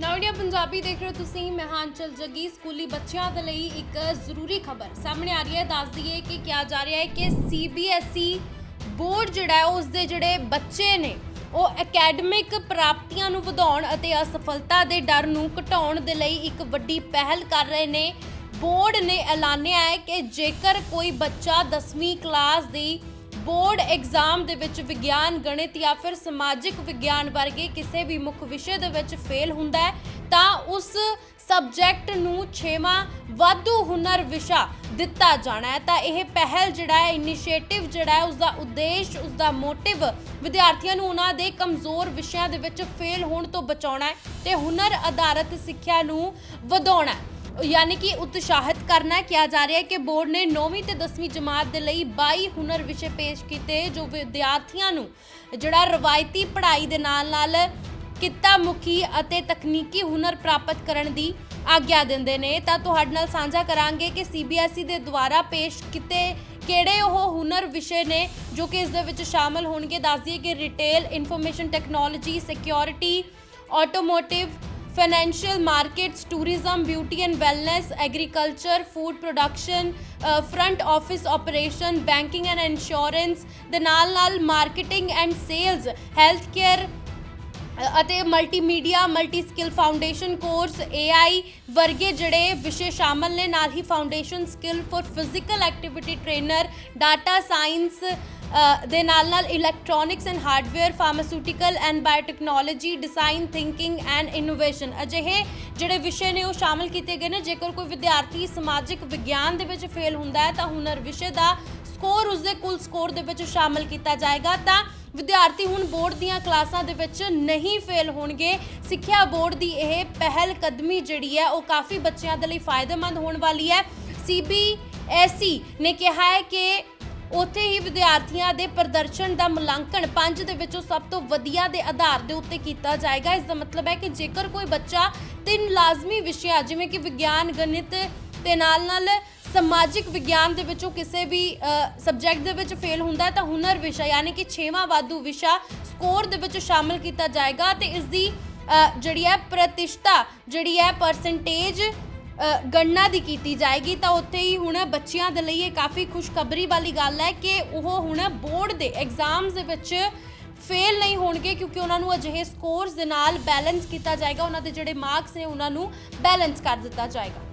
ਨਵੀਆਂ ਪੰਜਾਬੀ ਦੇਖ ਰਹੇ ਹੋ ਤੁਸੀਂ ਮੈਂ ਜੱਗੀ ਸਕੂਲੀ ਬੱਚਿਆਂ ਦੇ ਲਈ ਇੱਕ ਜ਼ਰੂਰੀ ਖਬਰ ਸਾਹਮਣੇ ਆ ਰਹੀ ਹੈ। ਦੱਸ ਦਈਏ ਕਿ ਕਿਹਾ ਜਾ ਰਿਹਾ ਹੈ ਕਿ ਸੀਬੀਐਸਈ ਬੋਰਡ ਜਿਹੜਾ ਹੈ, ਉਸ ਦੇ ਜਿਹੜੇ ਬੱਚੇ ਨੇ, ਉਹ ਅਕੈਡਮਿਕ ਪ੍ਰਾਪਤੀਆਂ ਨੂੰ ਵਧਾਉਣ ਅਤੇ ਅਸਫਲਤਾ ਦੇ ਡਰ ਨੂੰ ਘਟਾਉਣ ਦੇ ਲਈ ਇੱਕ ਵੱਡੀ ਪਹਿਲ ਕਰ ਰਹੇ ਨੇ। ਬੋਰਡ ਨੇ ਐਲਾਨਿਆ ਹੈ ਕਿ ਜੇਕਰ ਕੋਈ ਬੱਚਾ 10ਵੀਂ ਕਲਾਸ ਦੀ ਬੋਰਡ ਐਗਜ਼ਾਮ ਦੇ ਵਿੱਚ ਵਿਗਿਆਨ, ਗਣਿਤ ਜਾਂ ਫਿਰ ਸਮਾਜਿਕ ਵਿਗਿਆਨ ਵਰਗੇ ਕਿਸੇ ਵੀ ਮੁੱਖ ਵਿਸ਼ੇ ਦੇ ਵਿੱਚ ਫੇਲ ਹੁੰਦਾ ਹੈ, ਤਾਂ ਉਸ ਸਬਜੈਕਟ ਨੂੰ 6ਵਾਂ ਵਾਧੂ ਹੁਨਰ ਵਿਸ਼ਾ ਦਿੱਤਾ ਜਾਣਾ ਹੈ। ਤਾਂ ਇਹ ਪਹਿਲ ਜਿਹੜਾ ਹੈ ਇਨੀਸ਼ੀਏਟਿਵ ਜਿਹੜਾ ਹੈ ਉਸ ਦਾ ਉਦੇਸ਼ ਉਸ ਦਾ ਮੋਟਿਵ ਵਿਦਿਆਰਥੀਆਂ ਨੂੰ ਉਹਨਾਂ ਦੇ ਕਮਜ਼ੋਰ ਵਿਸ਼ਿਆਂ ਦੇ ਵਿੱਚ ਫੇਲ ਹੋਣ ਤੋਂ ਬਚਾਉਣਾ ਹੈ ਤੇ ਹੁਨਰ ਆਧਾਰਿਤ ਸਿੱਖਿਆ ਨੂੰ ਵਧਾਉਣਾ ਹੈ। ਯਾਨੀ ਕਿ ਉਤਸ਼ਾਹਿਤ ਕਰਨਾ ਕਿਹਾ ਜਾ ਰਿਹਾ ਹੈ ਕਿ ਬੋਰਡ ਨੇ 9ਵੀਂ ਤੇ 10ਵੀਂ ਜਮਾਤ ਦੇ ਲਈ 22 ਹੁਨਰ ਵਿਸ਼ੇ ਪੇਸ਼ ਕੀਤੇ, ਜੋ ਵਿਦਿਆਰਥੀਆਂ ਨੂੰ ਜਿਹੜਾ ਰਵਾਇਤੀ ਪੜ੍ਹਾਈ ਦੇ ਨਾਲ-ਨਾਲ ਕਿੱਤਾ ਮੁਖੀ ਅਤੇ ਤਕਨੀਕੀ ਹੁਨਰ ਪ੍ਰਾਪਤ ਕਰਨ ਦੀ ਆਗਿਆ ਦਿੰਦੇ ਨੇ। ਤਾਂ ਤੁਹਾਡੇ ਨਾਲ ਸਾਂਝਾ ਕਰਾਂਗੇ ਕਿ ਸੀਬੀਐਸਈ ਦੇ ਦੁਆਰਾ ਪੇਸ਼ ਕੀਤੇ ਕਿਹੜੇ ਉਹ ਹੁਨਰ ਵਿਸ਼ੇ ਨੇ, ਜੋ ਕਿ ਇਸ ਦੇ ਵਿੱਚ ਸ਼ਾਮਲ ਹੋਣਗੇ। ਦੱਸ ਦਈਏ ਕਿ retail information technology security automotive financial markets, tourism, beauty and wellness, agriculture, food production, uh, front office operation, banking and insurance, the Nal Nal marketing and sales, healthcare, ਅਤੇ multimedia multi skill foundation course AI ਵਰਗੇ ਜਿਹੜੇ ਵਿਸ਼ੇ ਸ਼ਾਮਲ ਨੇ, ਨਾਲ ਹੀ foundation skill for physical activity trainer, data science ਦੇ ਨਾਲ ਨਾਲ electronics and hardware, pharmaceutical and biotechnology, design thinking and innovation ਅਜਿਹੇ ਜਿਹੜੇ ਵਿਸ਼ੇ ਨੇ ਉਹ ਸ਼ਾਮਲ ਕੀਤੇ ਗਏ ਨੇ। ਜੇਕਰ ਕੋਈ ਵਿਦਿਆਰਥੀ ਸਮਾਜਿਕ ਵਿਗਿਆਨ ਦੇ ਵਿੱਚ ਫੇਲ ਹੁੰਦਾ ਹੈ, ਤਾਂ ਹੁਨਰ ਵਿਸ਼ੇ ਦਾ ਸਕੋਰ ਉਸਦੇ ਕੁੱਲ ਸਕੋਰ ਦੇ ਵਿੱਚ ਸ਼ਾਮਲ ਕੀਤਾ ਜਾਏਗਾ। ਤਾਂ ਵਿਦਿਆਰਥੀ ਹੁਣ ਬੋਰਡ ਦੀਆਂ ਕਲਾਸਾਂ ਦੇ ਵਿੱਚ ਨਹੀਂ ਫੇਲ ਹੋਣਗੇ। ਸਿੱਖਿਆ ਬੋਰਡ ਦੀ ਇਹ ਪਹਿਲ ਕਦਮੀ ਜਿਹੜੀ ਹੈ, ਉਹ ਕਾਫੀ ਬੱਚਿਆਂ ਦੇ ਲਈ ਫਾਇਦੇਮੰਦ ਹੋਣ ਵਾਲੀ ਹੈ। ਸੀਬੀਐਸਈ ਨੇ ਕਿਹਾ ਹੈ ਕਿ ਉੱਥੇ ਹੀ ਵਿਦਿਆਰਥੀਆਂ ਦੇ ਪ੍ਰਦਰਸ਼ਨ ਦਾ ਮੁਲਾਂਕਣ ਪੰਜ ਦੇ ਵਿੱਚੋਂ ਸਭ ਤੋਂ ਵਧੀਆ ਦੇ ਆਧਾਰ ਦੇ ਉੱਤੇ ਕੀਤਾ ਜਾਏਗਾ। ਇਸ ਦਾ ਮਤਲਬ ਹੈ ਕਿ ਜੇਕਰ ਕੋਈ ਬੱਚਾ ਤਿੰਨ ਲਾਜ਼ਮੀ ਵਿਸ਼ਿਆਂ, ਜਿਵੇਂ ਕਿ ਵਿਗਿਆਨ, ਗਣਿਤ ਤੇ ਨਾਲ ਨਾਲ ਸਮਾਜਿਕ ਵਿਗਿਆਨ ਦੇ ਵਿੱਚੋਂ ਕਿਸੇ ਵੀ ਸਬਜੈਕਟ ਦੇ ਵਿੱਚ ਫੇਲ ਹੁੰਦਾ ਹੈ ਤਾਂ ਹੁਨਰ ਵਿਸ਼ਾ, ਯਾਨੀ ਕਿ 6ਵਾਂ ਵਾਧੂ ਵਿਸ਼ਾ ਸਕੋਰ ਦੇ ਵਿੱਚ ਸ਼ਾਮਲ ਕੀਤਾ ਜਾਏਗਾ ਤੇ ਇਸ ਦੀ ਜਿਹੜੀ ਹੈ ਪ੍ਰਤਿਸ਼ਠਾ, ਜਿਹੜੀ ਹੈ ਪਰਸੈਂਟੇਜ ਗਣਨਾ ਦੀ ਕੀਤੀ ਜਾਏਗੀ। ਤਾਂ ਉੱਥੇ ਹੀ ਹੁਣ ਬੱਚਿਆਂ ਦੇ ਲਈ ਇਹ ਕਾਫੀ ਖੁਸ਼ਖਬਰੀ ਵਾਲੀ ਗੱਲ ਹੈ ਕਿ ਉਹ ਹੁਣ ਬੋਰਡ ਦੇ ਐਗਜ਼ਾਮਸ ਦੇ ਵਿੱਚ ਫੇਲ ਨਹੀਂ ਹੋਣਗੇ ਕਿਉਂਕਿ ਉਹਨਾਂ ਨੂੰ ਅਜਿਹੇ ਸਕੋਰਸ ਦੇ ਨਾਲ ਬੈਲੈਂਸ ਕੀਤਾ ਜਾਏਗਾ। ਉਹਨਾਂ ਦੇ ਜਿਹੜੇ ਮਾਰਕਸ ਨੇ ਉਹਨਾਂ ਨੂੰ ਬੈਲੈਂਸ ਕਰ ਦਿੱਤਾ ਜਾਏਗਾ।